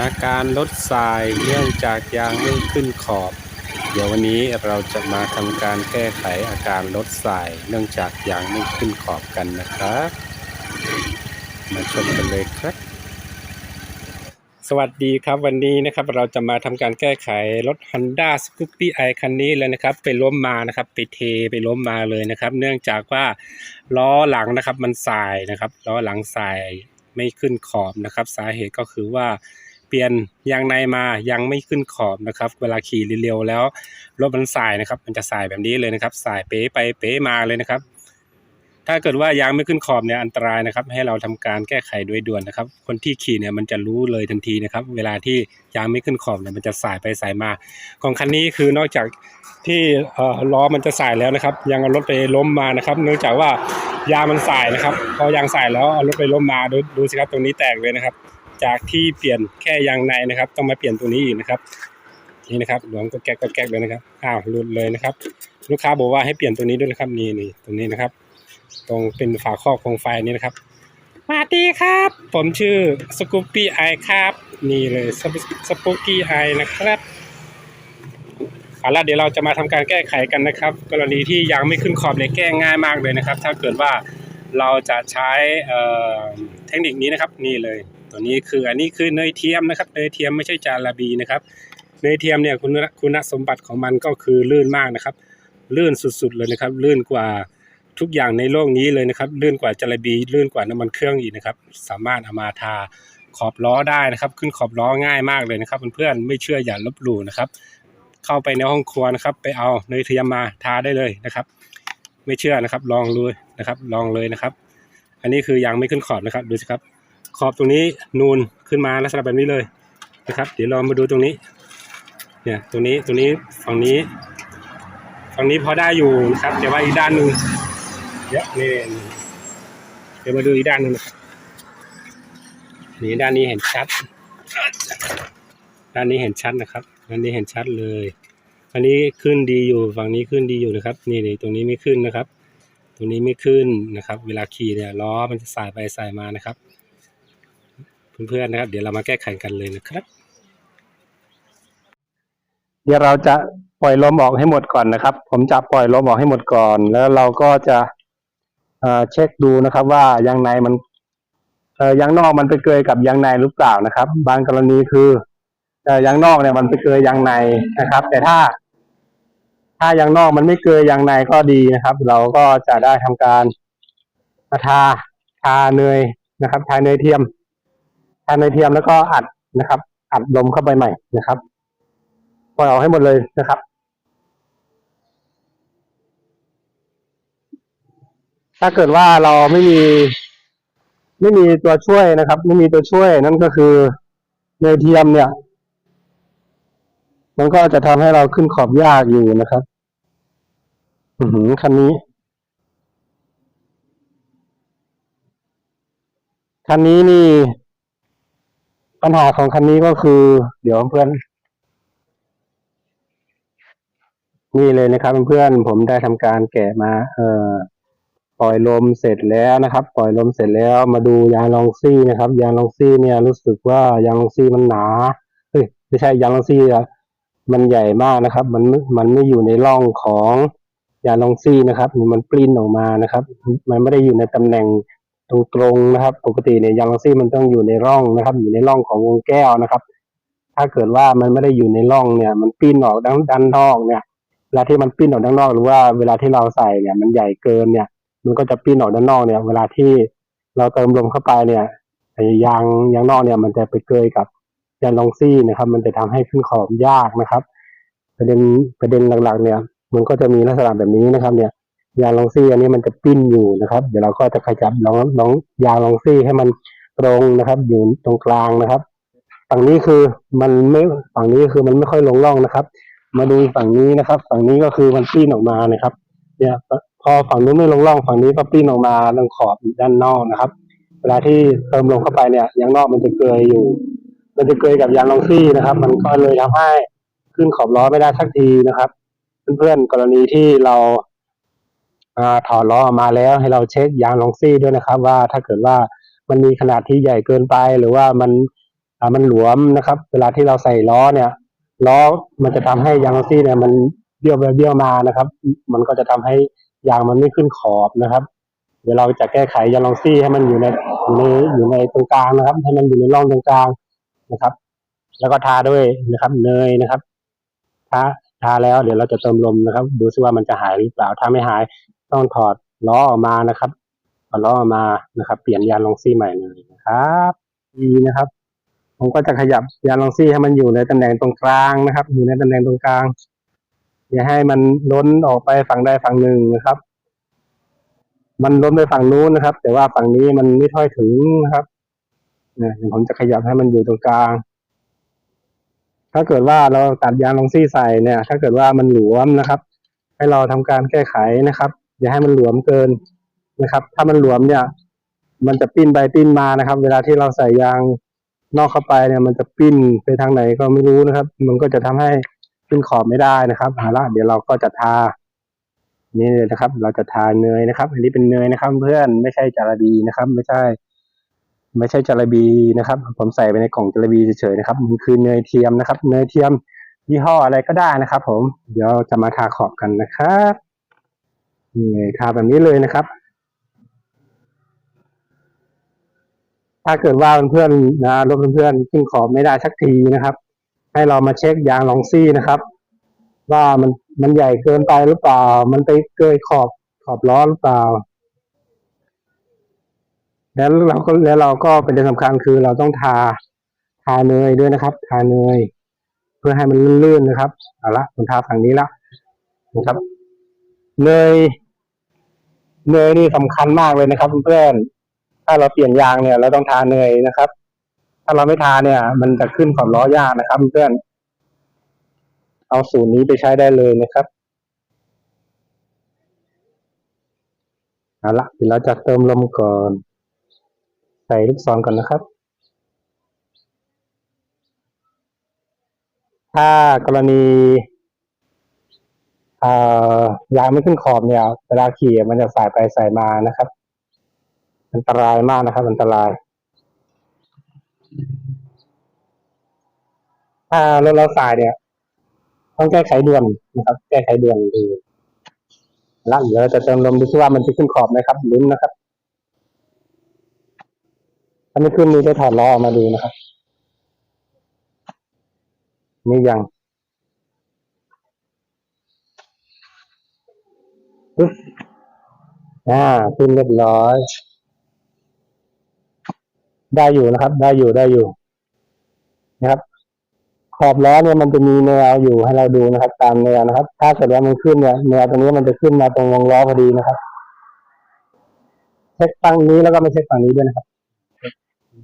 อาการลดทรายเนื่องจากยางไม่ขึ้นขอบ เดี๋ยววันนี้เราจะมาทำการแก้ไขอาการลดทรายเนื่องจากยางไม่ขึ้นขอบกันนะครับ มาชมกันเลยครับ สวัสดีครับวันนี้นะครับเราจะมาทำการแก้ไขรถ Honda Scoopy i คันนี้เลยนะครับไปล้มมานะครับไปเทไปล้มมาเลยนะครับ เนื่องจากว่าล้อหลังนะครับมันสายนะครับล้อหลังสายไม่ขึ้นขอบนะครับ สาเหตุก็คือว่า ปลี่ยนยางในมายังไม่ขึ้นขอบนะครับ เวลาขี่เร็วๆแล้วรถมันสายนะครับ มันจะสายแบบนี้เลยนะครับ สายเป๋ไปเป๋มาเลยนะครับ ถ้าเกิดว่ายางไม่ขึ้นขอบเนี่ยอันตรายนะครับ ให้เราทำการแก้ไขโดยด่วนนะครับ คนที่ขี่เนี่ยมันจะรู้เลยทันทีนะครับ เวลาที่ยางไม่ขึ้นขอบเนี่ยมันจะสายไปสายมา ของคันนี้คือนอกจากที่ล้อมันจะสายแล้วนะครับ ยังเอารถไปล้มมานะครับ เนื่องจากว่ายางมันสายนะครับ พอยางสายแล้วเอารถไปล้มมาดูดูสิครับตรงนี้แตกเลยนะครับ จากที่เปลี่ยนแค่ยางในนะครับ ต้องมาเปลี่ยนตัวนี้อีกนะครับ นี่นะครับหลวมก็แก๊กก็แก๊กเลยนะครับอ้าวหลุดเลยนะครับ ลูกค้าบอกว่าให้เปลี่ยนตัวนี้ด้วยนะครับนี่นี่ตรงนี้นะครับ ตรงเป็นฝาครอบโคมไฟนี่นะครับสวัสดีครับ ผมชื่อสกูปปี้ไอครับ นี่เลยสปูกี้ไอนะครับเอาละเดี๋ยวเราจะมาทำการแก้ไขกันนะครับ กรณีที่ยางไม่ขึ้นขอบเนี่ยแก้ง่ายมากเลยนะครับ ถ้าเกิดว่าเราจะใช้เเทคนิคนี้นะครับนี่เลย ตัวนี้คืออันนี้คือเนยเทียมนะครับเนยเทียมไม่ใช่จาระบีนะครับเนยเทียมเนี่ยคุณคุณสมบัติของมันก็คือลื่นมากนะครับ ลื่นสุดๆเลยนะครับ ลื่นกว่าทุกอย่างในโลกนี้เลยนะครับ ลื่นกว่าจาระบี ลื่นกว่าน้ำมันเครื่องอีกนะครับ สามารถเอามาทาขอบล้อได้นะครับ ขึ้นขอบล้อง่ายมากเลยนะครับเพื่อนๆไม่เชื่ออย่าลบหลู่นะครับ เข้าไปในห้องครัวนะครับ ไปเอาเนยเทียมมาทาได้เลยนะครับ ไม่เชื่อนะครับ ลองเลยนะครับ ลองเลยนะครับ อันนี้คือยังไม่ขึ้นขอบนะครับดูสิครับ ขอบตรงนี้นูนขึ้นมาลักษณะแบบนี้เลยนะครับ เดี๋ยวเรามาดูตรงนี้ เนี่ยตรงนี้ตรงนี้ฝั่งนี้ฝั่งนี้พอได้อยู่นะครับแต่ว่าอีกด้านหนึ่งเยอะนี่เดี๋ยวมาดูอีกด้านหนึ่งนะครับนี่ด้านนี้เห็นชัด ด้านนี้เห็นชัดนะครับด้านนี้เห็นชัดเลยอันนี้ขึ้นดีอยู่ฝั่งนี้ขึ้นดีอยู่นะครับ นี่นี่ตรงนี้ไม่ขึ้นนะครับ ตรงนี้ไม่ขึ้นนะครับ เวลาขี่เนี่ยล้อมันจะสายไปสายมานะครับ เพื่อนๆนะครับ เดี๋ยวเรามาแก้ไขกันเลยนะครับ เดี๋ยวเราจะปล่อยลมออกให้หมดก่อนนะครับ ผมจะปล่อยลมออกให้หมดก่อน แล้วเราก็จะเช็คดูนะครับ ว่ายางในมันยางนอกมันไปเกยกับยางในหรือเปล่านะครับ บางกรณีคือยางนอกเนี่ยมันไปเกยยางในนะครับ แต่ถ้า ถ้ายางนอกมันไม่เกยยางในก็ดีนะครับ เราก็จะได้ทำการทาทาเนยนะครับ ทาเนยเทียม ทาเนเทียมแล้วก็อัดนะครับ อัดลมเข้าไปใหม่นะครับปล่อยออกให้หมดเลยนะครับ ถ้าเกิดว่าเราไม่มี ไม่มีตัวช่วยนะครับ ไม่มีตัวช่วยนั่นก็คือเนเทียมเนี่ย มันก็จะทำให้เราขึ้นขอบยากอยู่นะครับ อือหือคันนี้คันนี้นี่ ปัญหาของคันนี้ก็คือ เดี๋ยวเพื่อน นี่เลยนะครับเพื่อนๆผมได้ทำการแกะมา เอ่อปล่อยลมเสร็จแล้วนะครับ ปล่อยลมเสร็จแล้วมาดูยางลองซี่นะครับ ยางลองซี่เนี่ยรู้สึกว่ายางลองซี่มันหนาเฮ้ยไม่ใช่ยางลองซี่อะมันใหญ่มากนะครับ มันม่มันไม่อยู่ในร่องของยางลองซี่นะครับมันปลิ้นออกมานะครับ มันไม่ได้อยู่ในตำแหน่ง ตรงๆนะครับ ปกติเนี่ยยางลองซี่มันต้องอยู่ในร่องนะครับ อยู่ในร่องของวงแก้วนะครับ ถ้าเกิดว่ามันไม่ได้อยู่ในร่องเนี่ย มันปิ้นออกด้านด้านนอกเนี่ยเวลาที่มันปิ้นออกด้านนอก หรือว่าเวลาที่เราใส่เนี่ยมันใหญ่เกินเนี่ย มันก็จะปิ้นออกด้านนอกเนี่ย เวลาที่เราเติมลมเข้าไปเนี่ยยางยางนอกเนี่ย มันจะไปเกยกับยางลองซี่นะครับ มันจะทำให้ขึ้นขอบยากนะครับ ประเด็นประเด็นหลักๆ เนี่ย มันก็จะมีลักษณะแบบนี้นะครับ เนี่ย ยางลองซี่อันนี้มันจะปิ้นอยู่นะครับ เดี๋ยวเราก็จะขยับลองลองยางลองซี่ให้มันตรงนะครับ อยู่ตรงกลางนะครับ ฝั่งนี้คือมันไม่ฝั่งนี้คือมันไม่ค่อยลงร่องนะครับ มาดูฝั่งนี้นะครับ ฝั่งนี้ก็คือมันปิ้นออกมานะครับ เนี่ยพอฝั่งนู้นไม่ลงร่องฝั่งนี้ก็ปิ้นออกมาตรงขอบด้านนอกนะครับ เวลาที่เติมลมเข้าไปเนี่ยยางนอกมันจะเกยอยู่ มันจะเกยกับยางลองซี่นะครับ มันก็เลยทำให้ขึ้นขอบล้อไม่ได้สักทีนะครับ เพื่อนๆกรณีที่เรา ถอดล้อออกมาแล้ว ให้เราเช็คยางลองซี่ด้วยนะครับ ว่าถ้าเกิดว่ามันมีขนาดที่ใหญ่เกินไป หรือว่ามันมันหลวมนะครับ เวลาที่เราใส่ล้อเนี่ยล้อมันจะทำให้ยางรถซี่เนี่ยมันเบี้ยวไปเบี้ยวมานะครับ มันก็จะทำให้ยางมันไม่ขึ้นขอบนะครับ เดี๋ยวเราจะแก้ไขยางรถซี่ให้มันอยู่ในอยู่ในอยู่ในตรงกลางนะครับ ให้มันอยู่ในร่องตรงกลางนะครับ แล้วก็ทาด้วยนะครับ เนยนะครับทาทาแล้วเดี๋ยวเราจะเติมลมนะครับ ดูซิว่ามันจะหายหรือเปล่าถ้าไม่หาย ต้องถอดล้อออกมานะครับถอดล้อออกมานะครับ เปลี่ยนยางลองซี่ใหม่เลยนะครับดีนะครับ ผมก็จะขยับยางลองซี่ให้มันอยู่ในตำแหน่งตรงกลางนะครับ อยู่ในตำแหน่งตรงกลางอย่าให้มันล้นออกไปฝั่งใดฝั่งหนึ่งนะครับ มันล้นไปฝั่งนู้นนะครับ แต่ว่าฝั่งนี้มันไม่ค่อยถึงนะครับเนี่ยผมจะขยับให้มันอยู่ตรงกลาง ถ้าเกิดว่าเราตัดยางลงซี่ใส่เนี่ย ถ้าเกิดว่ามันหลวมนะครับ ให้เราทำการแก้ไขนะครับ อย่าให้มันหลวมเกินนะครับ ถ้ามันหลวมเนี่ย มันจะปิ้นไปปิ้นมานะครับ เวลาที่เราใส่ยางนอกเข้าไปเนี่ย มันจะปิ้นไปทางไหนก็ไม่รู้นะครับ มันก็จะทำให้ขึ้นขอบไม่ได้นะครับเอาละเดี๋ยวเราก็จะทานี่เลยนะครับ เราจะทาเนยนะครับ อันนี้เป็นเนยนะครับ เพื่อนไม่ใช่จาระบีนะครับ ไม่ใช่ ไม่ใช่จาระบีนะครับ ผมใส่ไปในกล่องจาระบีเฉยๆนะครับมันคือเนยเทียมนะครับ เนยเทียมยี่ห้ออะไรก็ได้นะครับ ผม เดี๋ยวจะมาทาขอบกันนะครับ นี่ทาแบบนี้เลยนะครับ ถ้าเกิดว่าเพื่อนๆนะรถเพื่อนๆขึ้นขอบไม่ได้สักทีนะครับ ให้เรามาเช็คยางลองซี่นะครับ ว่ามันมันใหญ่เกินไปหรือเปล่า มันไปเกยขอบขอบล้อหรือเปล่า แล้วเราก็แล้วเราก็เป็นเรื่องสำคัญคือเราต้องทาทาเนยด้วยนะครับ ทาเนยเพื่อให้มันลื่นๆนะครับเอาละผมทาฝั่งนี้ละนะครับเนย เนยนี่สำคัญมากเลยนะครับเพื่อนๆถ้าเราเปลี่ยนยางเนี่ยเราต้องทาเนยนะครับ ถ้าเราไม่ทาเนี่ย มันจะขึ้นขอบล้อยากนะครับเพื่อนเอาสูตรนี้ไปใช้ได้เลยนะครับเอาละเดี๋ยวเราจะเติมลมก่อน ใส่ลูกศรก่อนนะครับ ถ้ากรณี ยางไม่ขึ้นขอบเนี่ย เวลาขี่มันจะสายไปสายมานะครับ อันตรายมากนะครับ อันตราย ถ้ารถเราสายเนี่ย ต้องแก้ไขด่วนนะครับ แก้ไขด่วนคือแล้วเดี๋ยวเราจะเติมลมดูซิว่ามันจะขึ้นขอบไหมครับลุ้นนะครับอันนี้ขึ้นมือได้ถอดล้อออกมาดูนะครับ นี่ยังปึ๊บ อ่าขึ้นเรียบร้อย ได้อยู่นะครับ ได้อยู่ได้อยู่ นะครับ ขอบล้อเนี่ยมันจะมีแนวอยู่ให้เราดูนะครับ ตามแนวนะครับ ถ้าเกิดว่ามันขึ้นเนี่ยแนวตรงนี้มันจะขึ้นมาตรงวงล้อพอดีนะครับเช็คฝั่งนี้แล้วก็ไม่เช็คฝั่งนี้ด้วยนะครับ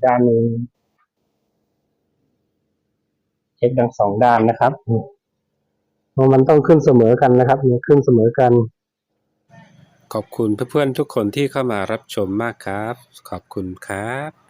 ด้านนึ่งเช็คทั้งสองด้านนะครับเพราะมันต้องขึ้นเสมอกันนะครับเนี่ยขึ้นเสมอกัน ขอบคุณเพื่อนๆทุกคนที่เข้ามารับชมมากครับ ขอบคุณครับ